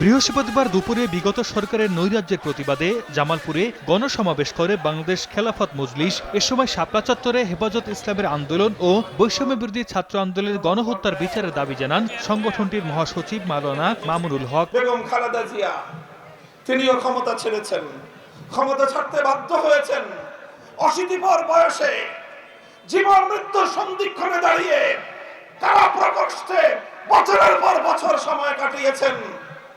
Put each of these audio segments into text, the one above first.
বৃহস্পতিবার দুপুরে বিগত সরকারের নৈরাজ্যের প্রতিবাদে জামালপুরে গণসমাবেশ করে বাংলাদেশ খেলাফত মজলিস। এ সময় শাপলা চত্বরে হেফাজত ইসলামের আন্দোলন ও বৈষম্য বিরোধী ছাত্র আন্দোলনের গণহত্যার বিচারের দাবি জানান সংগঠনটির মহাসচিব মাওলানা মামুনুল হক। বেগম খালেদা জিয়া, তিনিও ক্ষমতা ছেড়েছেন। ক্ষমতা ছাড়তে বাধ্য হয়েছেন। অশীতিপর বয়সে জীবন মৃত্যুর সন্ধিক্ষণে দাঁড়িয়ে কারা প্রকোষ্ঠে বছরের পর বছর সময় কাটিয়েছেন।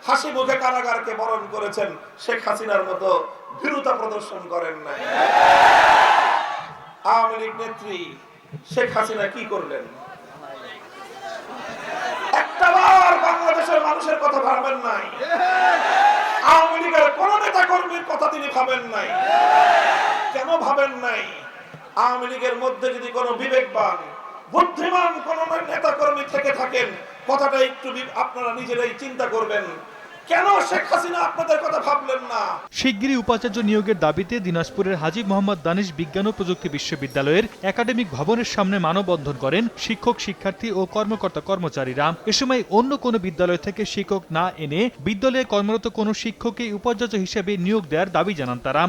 হাসি মুখে কারাগারকে বরণ করেছেন শেখ হাসিনার মতো ভীরুতা প্রদর্শন করেন নাই। আওয়ামী লীগ নেত্রী শেখ হাসিনা কি করলেন? বাংলাদেশের মানুষের কথা নাই। আওয়ামী লীগের কোন নেতা কর্মীর কথা তিনি ভাবেন নাই। কেন ভাবেন নাই? আওয়ামী লীগের মধ্যে যদি কোনো বুদ্ধিমান থেকে থাকেন, কথাটা একটু আপনারা নিজেরাই চিন্তা করবেন। শিগগিরই উপাচার্য নিয়োগের দাবিতে দিনাজপুরের হাজী মোহাম্মদ দানিশ বিজ্ঞান ও প্রযুক্তি বিশ্ববিদ্যালয়ের একাডেমিক ভবনের সামনে মানববন্ধন করেন শিক্ষক, শিক্ষার্থী ও কর্মকর্তা কর্মচারীরা। এ সময় অন্য কোনো বিদ্যালয় থেকে শিক্ষক না এনে বিদ্যালয়ে কর্মরত কোনো শিক্ষককে উপাচার্য হিসেবে নিয়োগ দেওয়ার দাবি জানান তারা।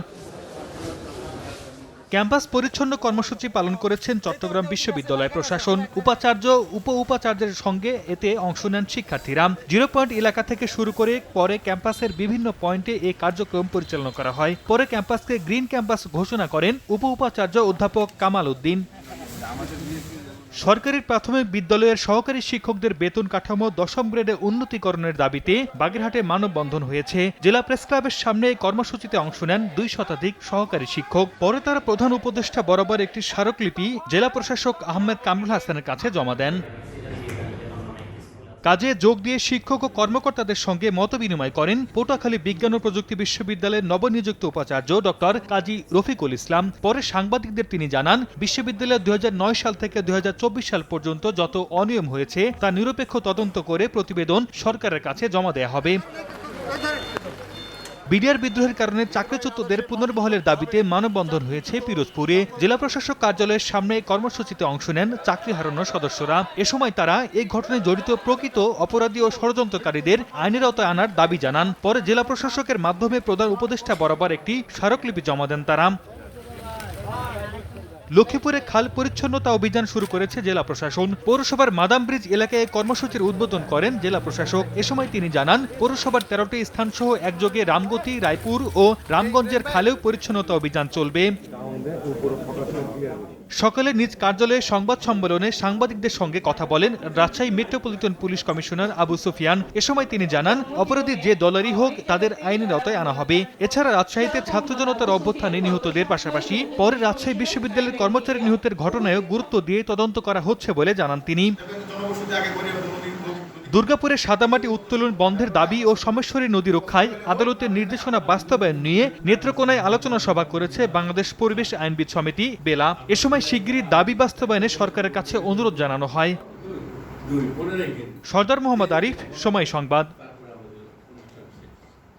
ক্যাম্পাস পরিচ্ছন্ন কর্মসূচি পালন করেছেন চট্টগ্রাম বিশ্ববিদ্যালয় প্রশাসন। উপাচার্য উপ উপাচার্যের সঙ্গে এতে অংশ নেন শিক্ষার্থীরা। জিরো পয়েন্ট এলাকা থেকে শুরু করে পরে ক্যাম্পাসের বিভিন্ন পয়েন্টে এ কার্যক্রম পরিচালনা করা হয়। পরে ক্যাম্পাসকে গ্রিন ক্যাম্পাস ঘোষণা করেন উপ উপাচার্য অধ্যাপক কামাল উদ্দিন। সরকারি প্রাথমিক বিদ্যালয়ের সহকারী শিক্ষকদের বেতন কাঠামো দশম গ্রেডে উন্নতিকরণের দাবিতে বাগেরহাটে মানববন্ধন হয়েছে। জেলা প্রেস ক্লাবের সামনে কর্মসূচিতে অংশ নেন দুই শতাধিক সহকারী শিক্ষক। পরে তারা প্রধান উপদেষ্টা বরাবর একটি স্মারকলিপি জেলা প্রশাসক আহমেদ কামরুল হাসানের কাছে জমা দেন। কাজে যোগ দিয়ে শিক্ষক ও কর্মকর্তাদের সঙ্গে মতবিনিময় করেন পটুয়াখালী বিজ্ঞান ও প্রযুক্তি বিশ্ববিদ্যালয়ের নবনিযুক্ত উপাচার্য ডক্টর কাজী রফিকুল ইসলাম। পরে সাংবাদিকদের তিনি জানান, বিশ্ববিদ্যালয়ে দু হাজার নয় সাল থেকে দুই সাল পর্যন্ত যত অনিয়ম হয়েছে, তা নিরপেক্ষ তদন্ত করে প্রতিবেদন সরকারের কাছে জমা দেয়া হবে। বিডিআর বিদ্রোহের কারণে চাকরিচ্যুতদের পুনর্বহলের দাবিতে মানববন্ধন হয়েছে পিরোজপুরে। জেলা প্রশাসক কার্যালয়ের সামনে কর্মসূচিতে অংশ নেন চাকরি হারানোর সদস্যরা। এ সময় তারা এই ঘটনায় জড়িত প্রকৃত অপরাধী ও ষড়যন্ত্রকারীদের আইনের আওতায় আনার দাবি জানান। পরে জেলা প্রশাসকের মাধ্যমে প্রধান উপদেষ্টা বরাবর একটি স্মারকলিপি জমা দেন তারা। লক্ষ্মীপুরে খাল পরিচ্ছন্নতা অভিযান শুরু করেছে জেলা প্রশাসন। পৌরসভার মাদাম ব্রিজ এলাকায় কর্মসূচির উদ্বোধন করেন জেলা প্রশাসক। এ সময় তিনি জানান, পৌরসভার তেরোটি স্থানসহ একযোগে রামগতি, রায়পুর ও রামগঞ্জের খালেও পরিচ্ছন্নতা অভিযান চলবে। সকালে নিজ কার্যালয়ে সংবাদ সম্মেলনে সাংবাদিকদের সঙ্গে কথা বলেন Rajshahi metropolitan police commissioner Abu Sufian. এ সময় তিনি জানান, অপরাধী যে দলেরই হোক, তাদের আইনের আওতায় আনা হবে। এছাড়া রাজশাহীতে ছাত্র জনতার অভ্যুত্থানে নিহতদের পাশাপাশি পরে রাজশাহী বিশ্ববিদ্যালয়ের কর্মচারী নিহতের ঘটনায়ও গুরুত্ব দিয়ে তদন্ত করা হচ্ছে বলে জানান তিনি। দুর্গাপুরে সাদামাটি উত্তোলন বন্ধের দাবি ও সমেশ্বরী নদী রক্ষায় আদালতের নির্দেশনা বাস্তবায়ন নিয়ে নেত্রকোনায় আলোচনা সভা করেছে বাংলাদেশ পরিবেশ আইনবিদ সমিতি বেলা। এ সময় শিগগিরই দাবি বাস্তবায়নে সরকারের কাছে অনুরোধ জানানো হয়। সর্দার মোহাম্মদ আরিফ সময় সংবাদ।